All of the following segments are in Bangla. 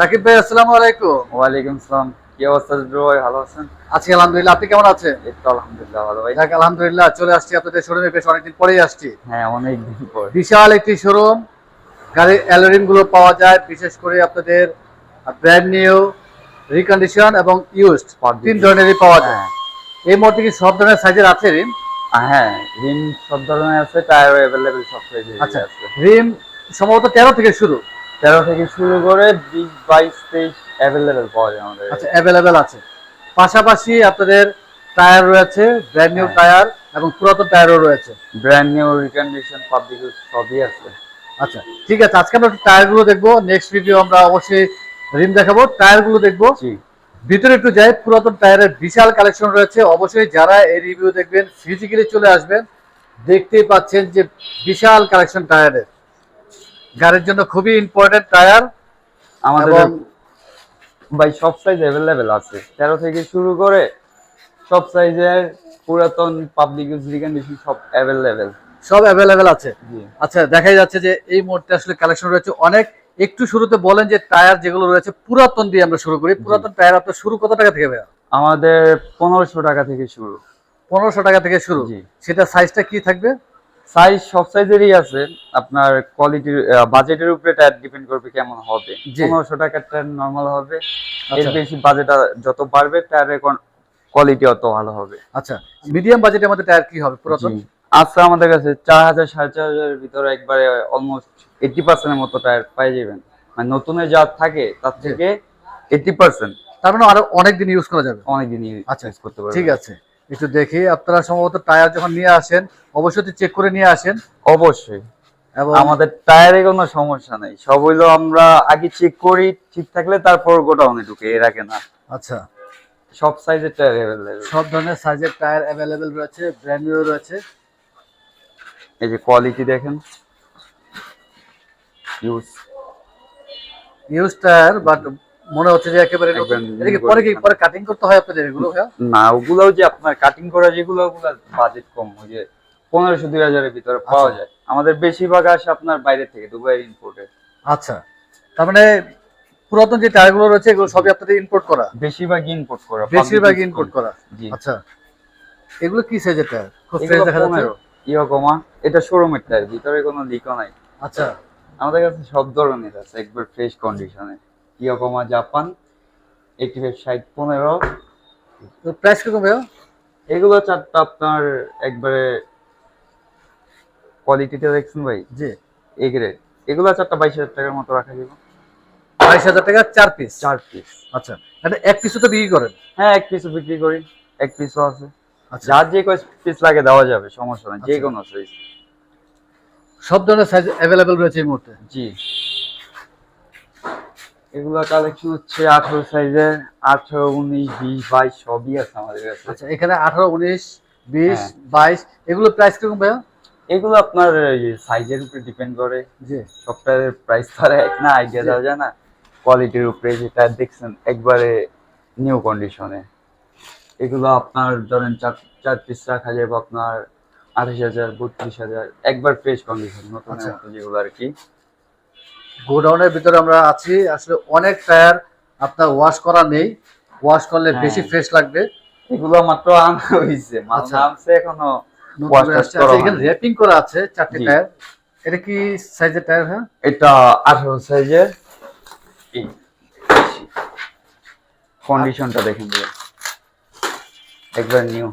রাকিব ভাই আসসালামু আলাইকুম। ওয়ালাইকুম সালাম কি অবস্থা ব্রো ভালো আছেন? আছি আলহামদুলিল্লাহ আপনি কেমন আছেন? এই তো আলহামদুলিল্লাহ ভালো। ভাই যাক আলহামদুলিল্লাহ চলে আসছি আপনাদের শোরুমে বেশ অনেকদিন পরেই আসছি। হ্যাঁ অনেকদিন পর। বিশাল একটি শোরুম গাড়ির অ্যালোরিংগুলো পাওয়া যায় বিশেষ করে আপনাদের ব্র্যান্ড নিউ রিকন্ডিশন এবং ইউজড তিন। ধরনেরই পাওয়া যায়। হ্যাঁ। এই মুহূর্তে কি সব ধরনের সাইজের আছে রিম হ্যাঁ রিম সব ধরনের আছে টায়ার অ্যাভেলেবেল সব সাইজের আচ্ছা রিম সম্ভবত তেরো থেকে শুরু। তেরো থেকে শুরু করে বিশ বাইশ তেইশ অ্যাভেলেবেল পাওয়া যায় আমাদের। আচ্ছা অ্যাভেলেবেল আছে। পাশাপাশি আপনাদের টায়ার রয়েছে ব্র্যান্ড নিউ। টায়ার এবং পুরাতন টায়ারও রয়েছে। ব্র্যান্ড নিউ রিকন্ডিশন পাবলিক সবই আছে। আচ্ছা ঠিক আছে আজকে আমরা টায়ারগুলো দেখব। নেক্সট ভিডিও আমরা অবশ্যই রিম দেখাবো। টায়ারগুলো দেখব। জি। ভিতরে একটু যাই পুরাতন টায়ারের বিশাল কালেকশন রয়েছে। অবশ্যই যারা এই রিভিউ দেখবেন ফিজিক্যালি চলে আসবেন দেখতেই পাচ্ছেন যে বিশাল কালেকশন টায়ারের গাড়ির জন্য খুবই ইম্পর্টেন্ট টায়ার আমাদের ভাই সব সাইজ অ্যাভেলেবেল আছে। তেরো থেকে শুরু করে সব সাইজের পুরাতন পাবলিক ইউজ রিকন্ডিশন সব অ্যাভেলেবেল সব অ্যাভেলেবেল আছে। আচ্ছা দেখাই যাচ্ছে যে এই মুহূর্তে আসলে কালেকশন রয়েছে অনেক। একটু শুরুতে বলেন যে টায়ার যেগুলো রয়েছে পুরাতন দিয়ে আমরা শুরু করি। পুরাতন টায়ার আপনার শুরু কত টাকা থেকে ভাইয়া? আমাদের পনেরোশো টাকা থেকে শুরু। পনেরোশো টাকা থেকে শুরু। সেটা সাইজটা কি থাকবে? সাইজ সব সাইজেরই আছে। আপনার কোয়ালিটির বাজেটের উপরে টায়ার ডিপেন্ড করবে কেমন হবে। জি। পনেরোশো টাকার টায়ার নর্মাল হবে। এর আচ্ছা। বেশি বাজেট যত বাড়বে টায়ারের কোয়ালিটি অত ভালো হবে। আচ্ছা মিডিয়াম বাজেটের মধ্যে টায়ার কি হবে পুরাতন। আছে আমাদের কাছে চার হাজার সাড়ে চার হাজারের ভিতরে একবারে অলমোস্ট এইটি পার্সেন্টের মতো টায়ার পাই যাবেন। মানে নতুনে যা থাকে তার থেকে এইটি পার্সেন্ট তার মানে আরও অনেক দিন ইউজ করা যাবে। অনেকদিনই আচ্ছা, ইউজ করতে পারবেন। ঠিক আছে। একটু দেখি। আপনারা সম্ভবত টায়ার যখন নিয়ে আসেন অবশ্যই চেক করে নিয়ে আসেন। অবশ্যই। এবং আমাদের টায়ারে কোনো সমস্যা নেই। সব হইল আমরা আগে চেক করি ঠিক থাকলে তারপর গোডাউনে ঢুকে এর আগে না। আচ্ছা। সব সাইজের টায়ার অ্যাভেলেবেল সব ধরনের সাইজের টায়ার অ্যাভেলেবেল রয়েছে ব্র্যান্ড নিউ রয়েছে। এই যে কোয়ালিটি দেখেন। ইউজ ইউজ টায়ার বাট মনে হচ্ছে যে একেবারে পরে কি পরে কাটিং করতে হয় আপনাদের এগুলো না ওগুলোও যে আপনার কাটিং করা যেগুলো ওগুলো বাজেট কম। ওই যে পনেরোশো দুই হাজারের ভিতরে পাওয়া আচ্ছা। যায়। আমাদের বেশিরভাগ আসে আপনার বাইরে থেকে দুবাই ইম্পোর্টে আচ্ছা। তার মানে পুরাতন যে টায়ারগুলো রয়েছে এগুলো সবই আপনাদের ইম্পোর্ট করা? বেশিরভাগ ইম্পোর্ট করা বেশিরভাগ ইম্পোর্ট করা। আচ্ছা। এগুলো কি সাইজের টায়ার দেখা যাচ্ছে? ইয়কমা এটা শোরুমের টায়ার ভিতরে কোনো লিকও নাই। আচ্ছা। আমাদের কাছে সব ধরনের আছে একবার ফ্রেশ কন্ডিশনে ইয়কমা জাপান এইটি ফাইভ ষাট পনেরো প্রাইস কীরকম ভাইয়া? এগুলো চারটা আপনার একবারে কোয়ালিটিটা দেখছেন ভাই? জি। এ গ্রেড এগুলো চারটা বাইশ হাজার টাকার মতো রাখা যাবে। বাইশ হাজার টাকা চার পিস চার পিস আচ্ছা এটা এক পিসও তো বিক্রি করেন? হ্যাঁ এক পিসও বিক্রি করি। এক পিসও আছে। আচ্ছা। যার যে কয় পিস লাগে দেওয়া যাবে সমস্যা নেই যে আচ্ছা। কোনো সাইজ সব ধরনের সাইজ অ্যাভেলেবেল রয়েছে এই মুহূর্তে? জি। এগুলো কালেকশন হচ্ছে আঠারো সাইজের আঠারো উনিশ বিশ বাইশ সবই আছে আমাদের কাছে। আচ্ছা এখানে আঠারো উনিশ বিশ হ্যাঁ। বাইশ এগুলো প্রাইস কীরকম ভাইয়া? এগুলো আপনার সাইজের উপরে ডিপেন্ড করে। যে সবটার প্রাইস তো এক না আইডিয়া দেওয়া যায় না। কোয়ালিটির উপরে যেটা দেখছেন একবারে নিউ কন্ডিশনে এগুলো আপনার ধরেন চার চার পিস রাখা যাবে আপনার আঠাশ হাজার বত্রিশ হাজার একবার ফ্রেশ কন্ডিশন নতুন। যেগুলো আর কি। গোডাউনের ভিতরে আমরা আছি। আসলে অনেক টায়ার আপনার ওয়াশ করা নেই। ওয়াশ করলে হ্যাঁ। বেশি ফ্রেশ লাগবে। এগুলো মাত্র আনা হয়েছে আচ্ছা। নামছে এখনও আচ্ছা, এখানে র্যাপিং করা আছে চারটে টায়ার। এটা কি সাইজের টায়ার হ্যাঁ? এটা আঠারো সাইজের কন্ডিশনটা দেখেন। একবার নিউ।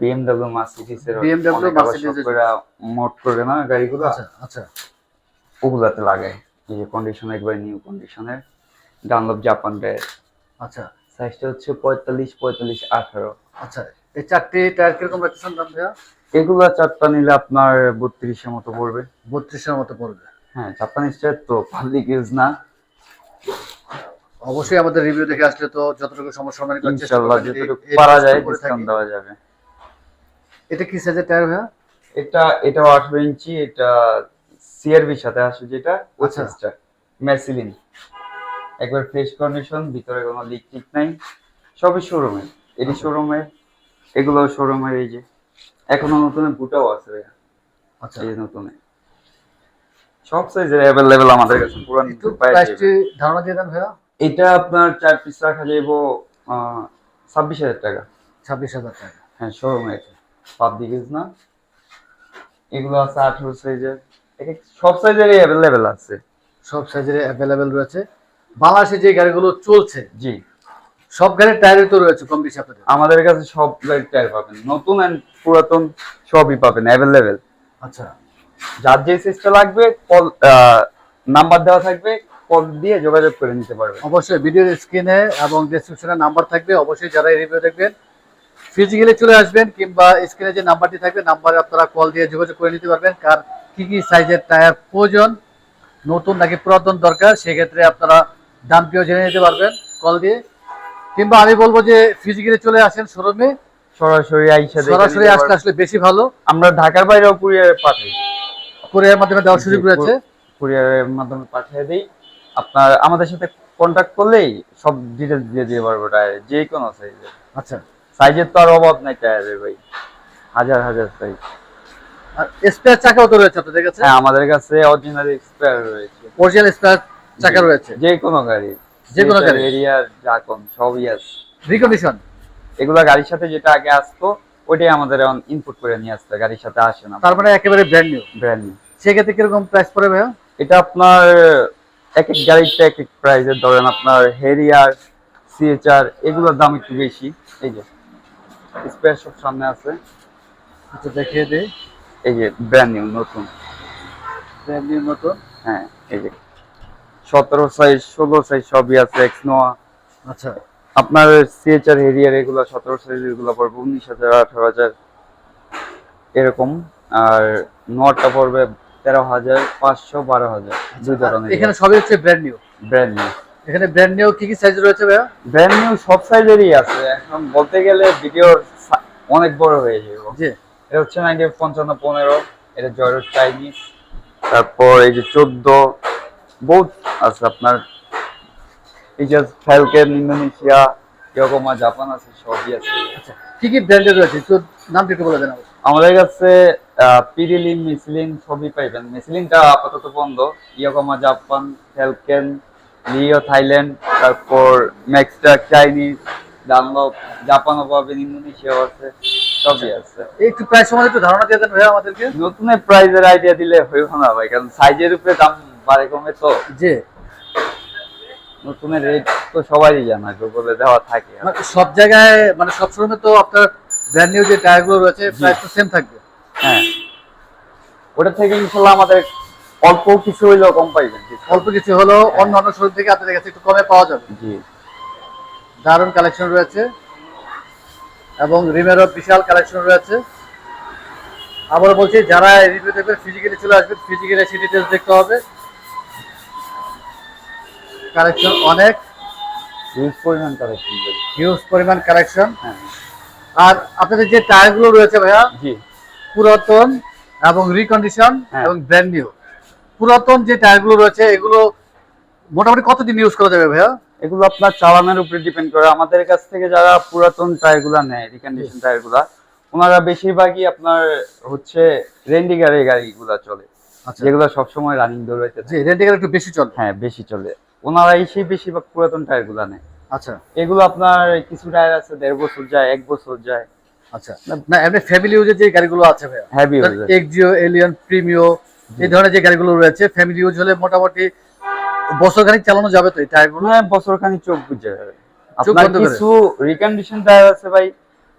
বিএমডব্লিউ মার্সিডিজ এর Mercedes এর- মোট করে না গাড়িগুলো? আচ্ছা আচ্ছা। ওগুলাতে লাগায়। এই যে কন্ডিশন একবার নিউ কন্ডিশনের ডানলপ জাপান টায়ার আচ্ছা। সাইজটা হচ্ছে পঁয়তাল্লিশ পঁয়তাল্লিশ আঠারো। আচ্ছা এই চারটে টায়ার কীরকম রাখতেছেন দাম ভাইয়া? এগুলা চারটা নিলে আপনার বত্রিশের মতো পড়বে। বত্রিশের মতো পড়বে। হ্যাঁ জাপানিজ টায়ার তো পাবলিক ইউজ না। অবশ্যই আমাদের রিভিউ দেখে আসলে তো যতটুকু সমস্যা করার চেষ্টা যতটুকু পারা যায় ডিসকাউন্ট দেওয়া যাবে। এটা কি সাইজের টায়ার ভাইয়া? এটা এটাও আঠারো ইঞ্চি এটা সিআরবির সাথে আসে যেটা আচ্ছা। পঁচিশটা ম্যাসিলিন একবার ফ্রেশ কন্ডিশন ভিতরে কোনো লিক টিক নাই। সবই শোরুমে এটি আচ্ছা। শোরুমে এগুলো শোরুমের এই যে এখনও নতুন বুটাও আছে ভাইয়া। আচ্ছা। এই নতুনে। সব সাইজের অ্যাভেলেবেল আমাদের কাছে পুরান একটু প্রাইসটি ধারণা দিয়ে দেন ভাইয়া। এটা আপনার চার পিস রাখা যাইব ছাব্বিশ হাজার টাকা। ছাব্বিশ হাজার টাকা। হ্যাঁ শোরুমের পাবলিক না। এগুলো আছে আঠারো সাইজের সব সাইজেরই অ্যাভেলেবেল আছে। সব সাইজের অ্যাভেলেবেল রয়েছে। বাংলাদেশে যে গাড়িগুলো চলছে জি। সব গাড়ির টায়ারই তো রয়েছে কম বেশি আপনাদের? আমাদের কাছে সব গাড়ির টায়ার পাবেন। নতুন অ্যান্ড পুরাতন সবই পাবেন অ্যাভেলেবেল আচ্ছা। যার যে সিস্টেম লাগবে কল নাম্বার দেওয়া থাকবে কল দিয়ে যোগাযোগ করে নিতে পারবেন। অবশ্যই ভিডিওর স্ক্রিনে এবং ডেসক্রিপশনে নাম্বার থাকবে অবশ্যই যারা এই রিভিউ দেখবেন ফিজিক্যালি চলে আসবেন কিংবা স্ক্রিনে যে নাম্বারটি থাকবে নাম্বারে আপনারা কল দিয়ে যোগাযোগ করে নিতে পারবেন। কার কি কি সাইজের টায়ার প্রয়োজন নতুন নাকি পুরাতন দরকার সেক্ষেত্রে আপনারা দামটিও জেনে নিতে পারবেন কল দিয়ে। কিংবা আমি বলব যে ফিজিক্যালি চলে আসেন শোরুমে সরাসরি আইসা সরাসরি আসলে আসলে বেশি ভালো। আমরা ঢাকার বাইরেও কুরিয়ারে পাঠাই। কুরিয়ার মাধ্যমে দেওয়ার সুযোগ রয়েছে। কুরিয়ারের মাধ্যমে পাঠিয়ে দিই। আপনার আমাদের সাথে কন্ট্যাক্ট করলেই সব ডিটেলস দিয়ে দিতে পারব টায়ারে যে কোনো সাইজের আচ্ছা। সাইজের তো আর অভাব নাই টায়ারের ভাই। হাজার হাজার সাইজ আর স্পেয়ার চাকাও তো রয়েছে আপনাদের কাছে? হ্যাঁ আমাদের কাছে অরিজিনাল এক্সপায়ার রয়েছে। অরিজিনাল স্পেয়ার চাকা রয়েছে? যে কোনো গাড়ি। যে কোনো গাড়ি। এরিয়ার জাকন সবই আছে। রিকন্ডিশন এগুলা গাড়ির সাথে যেটা আগে আসতো ওইটাই আমাদের ইনপুট করে নিয়ে আসতে গাড়ির সাথে আসে না। তার মানে একেবারে ব্র্যান্ড নিউ ব্র্যান্ড নিউ সেক্ষেত্রে কীরকম প্রাইস পড়বে ভাইয়া? এটা আপনার এক এক গাড়িতে এক এক প্রাইসের ধরেন আপনার হেরিয়ার সিএচআর এগুলোর দাম একটু বেশি। এই যে স্পেয়ার সব সামনে আছে। একটু দেখিয়ে দিই। এই যে ব্র্যান্ড নিউ নতুন। ব্র্যান্ড নিউ মতো হ্যাঁ এই যে। সতেরো সাইজ ষোলো সাইজ সবই আছে এক্স নোয়া আচ্ছা। আপনার সিএচআর হেরিয়ার এগুলো সতেরো সাইজ এগুলো পড়বে উনিশ হাজার আঠারো হাজার এরকম। আর নোয়াটা পড়বে তেরো হাজার পাঁচশো বারো হাজার দুই ধরনের এখানে সবই হচ্ছে ব্র্যান্ড নিউ ব্র্যান্ড নিউ এখানে ব্র্যান্ড নিউ কি কি সাইজ রয়েছে ভাইয়া? ব্র্যান্ড নিউ সব সাইজেরই আছে। এখন বলতে গেলে ভিডিওর অনেক বড় হয়ে যাবে। জি। এটা হচ্ছে নাইনটি পঞ্চান্ন পনেরো। এটা জয়রো চাইনিজ। তারপর এই যে চোদ্দ বহুত আছে আপনার। এই যে ফ্যালকেন ইন্দোনেশিয়া ইয়োকোমা জাপান আছে সবই আছে। আচ্ছা কি কি ব্র্যান্ডের রয়েছে? নামটা একটু বলে দেন আমাদের কাছে পিরিলিন মিসলিন সবই পাইবেন। মিসলিনটা আপাতত বন্ধ। Yokohama Japan Falken Leo Thailand তারপর ম্যাক্সট্রাক চাইনিজ ডানলপ জাপানও পাবেন ইন্দোনেশিয়াও আছে। সবই আছে। এই একটু প্রাইস সম্বন্ধে একটু ধারণা দিয়ে দেন ভাইয়া আমাদেরকে। নতুন প্রাইজের আইডিয়া দিলে হইব না ভাই কারণ সাইজের উপরে দাম বাড়ে কমে তো। জি। নতুনের রেট তো সবারই জানা গুগলে দেওয়া থাকে। মানে সব জায়গায় মানে সব শোরুমে তো আপনার ব্র্যান্ড নিউ যে টায়ারগুলো রয়েছে প্রাইস তো সেম থাকবে। হ্যাঁ। ওটা থেকে ইনশাল্লাহ আমাদের অল্প কিছু হইলেও কম পাইবেন। অল্প কিছু হলো অন্য অন্য শোরুম থেকে আপনাদের কাছে একটু কমে পাওয়া যাবে। জি। দারুণ কালেকশন রয়েছে। এবং রিমেরও বিশাল কালেকশন রয়েছে। আবার বলছি যারা রিভিউ দেখবেন ফিজিক্যালি চলে আসবেন ফিজিক্যালি এসে ডিটেলস দেখতে হবে। কালেকশন অনেক। হিউজ পরিমাণ কালেকশন হিউজ পরিমাণ কালেকশন হ্যাঁ। আর আপনাদের যে টায়ারগুলো রয়েছে ভাইয়া জি। পুরাতন এবং রিকন্ডিশন হ্যাঁ। এবং ব্র্যান্ড নিউ পুরাতন যে টায়ারগুলো রয়েছে এগুলো মোটামুটি কতদিন ইউজ করা যাবে ভাইয়া? এগুলো আপনার চালানোর উপরে ডিপেন্ড করে। আমাদের কাছ থেকে যারা পুরাতন টায়ারগুলো নেয় রিকন্ডিশন টায়ারগুলো ওনারা বেশিরভাগই আপনার হচ্ছে রেন্ডি গাড়ি গাড়িগুলো চলে আচ্ছা। যেগুলো সবসময় রানিং দৌড়াইতে জি রেন্টিকার একটু বেশি চলে। হ্যাঁ বেশি চলে। ওনারা এসে বেশিরভাগ পুরাতন টায়ারগুলো নেয়। আচ্ছা। এগুলো আপনার কিছু টায়ার আছে দেড় বছর যায় এক বছর যায়। আচ্ছা। না এমনি ফ্যামিলি ইউজের যে গাড়িগুলো আছে ভাইয়া হ্যাভি এক্সিও এলিয়ন প্রিমিও এই ধরনের যে গাড়িগুলো রয়েছে ফ্যামিলি ইউজ হলে মোটামুটি বছর খানিক চালানো যাবে তো এই টায়ারগুলো হ্যাঁ বছর খানি চোখ বুঝে যাবে। আপনার কিছু রিকন্ডিশন টায়ার আছে ভাই।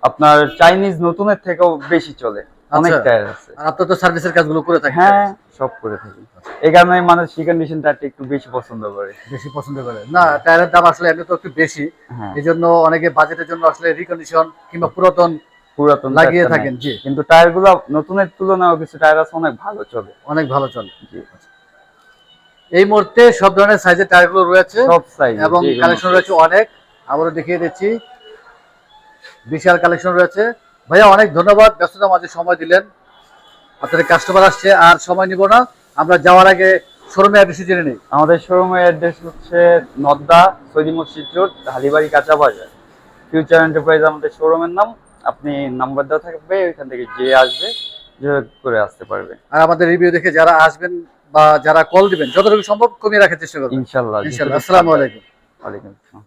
আপনার চাইনিজ নতুনের থেকেও বেশি চলে। অনেক আচ্ছা। টায়ার আছে। আর আপনার তো সার্ভিসের কাজগুলো করে থাকেন হ্যাঁ সব করে থাকি। এই কারণে মানুষ রিকন্ডিশন টায়ারটা একটু বেশি পছন্দ করে। বেশি পছন্দ করে। না টায়ারের দাম আসলে এমনি তো একটু বেশি। হ্যাঁ। এই জন্য অনেকে বাজেটের জন্য আসলে রিকন্ডিশন কিংবা পুরাতন পুরাতন লাগিয়ে থাকেন, জি। কিন্তু টায়ারগুলো নতুনের তুলনায় কিছু টায়ার আছে অনেক ভালো চলে। অনেক ভালো চলে। জি। এই মুহূর্তে সব ধরনের সাইজের টায়ারগুলো রয়েছে সব সাইজ এবং কালেকশন রয়েছে অনেক। আমরা দেখিয়ে দিচ্ছি। বিশাল কালেকশন রয়েছে। ভাইয়া অনেক ধন্যবাদ। ব্যস্ততা মাঝে সময় দিলেন। আপনাদের কাস্টমার আসছে আর সময় নিব না। আমরা যাওয়ার আগে শোরুমে অ্যাড্রেস জেনে নিই। আমাদের শোরুমের অ্যাড্রেস হচ্ছে নদ্দা সৈদি মসজিদ রোড হালিবাড়ি কাঁচা বাজার। ফিউচার এন্টারপ্রাইজ আমাদের শোরুমের নাম। আপনি নাম্বার দেওয়া থাকবে ওইখান থেকে যে আসবে যোগাযোগ করে আসতে পারবে। আর আমাদের রিভিউ দেখে যারা আসবেন বা যারা কল দিবেন যতটুকু সম্ভব কমিয়ে রাখার চেষ্টা করবেন। ইনশাল্লাহ ইনশাআল্লাহ আসসালামু আলাইকুম। ওয়ালাইকুম আসসালাম।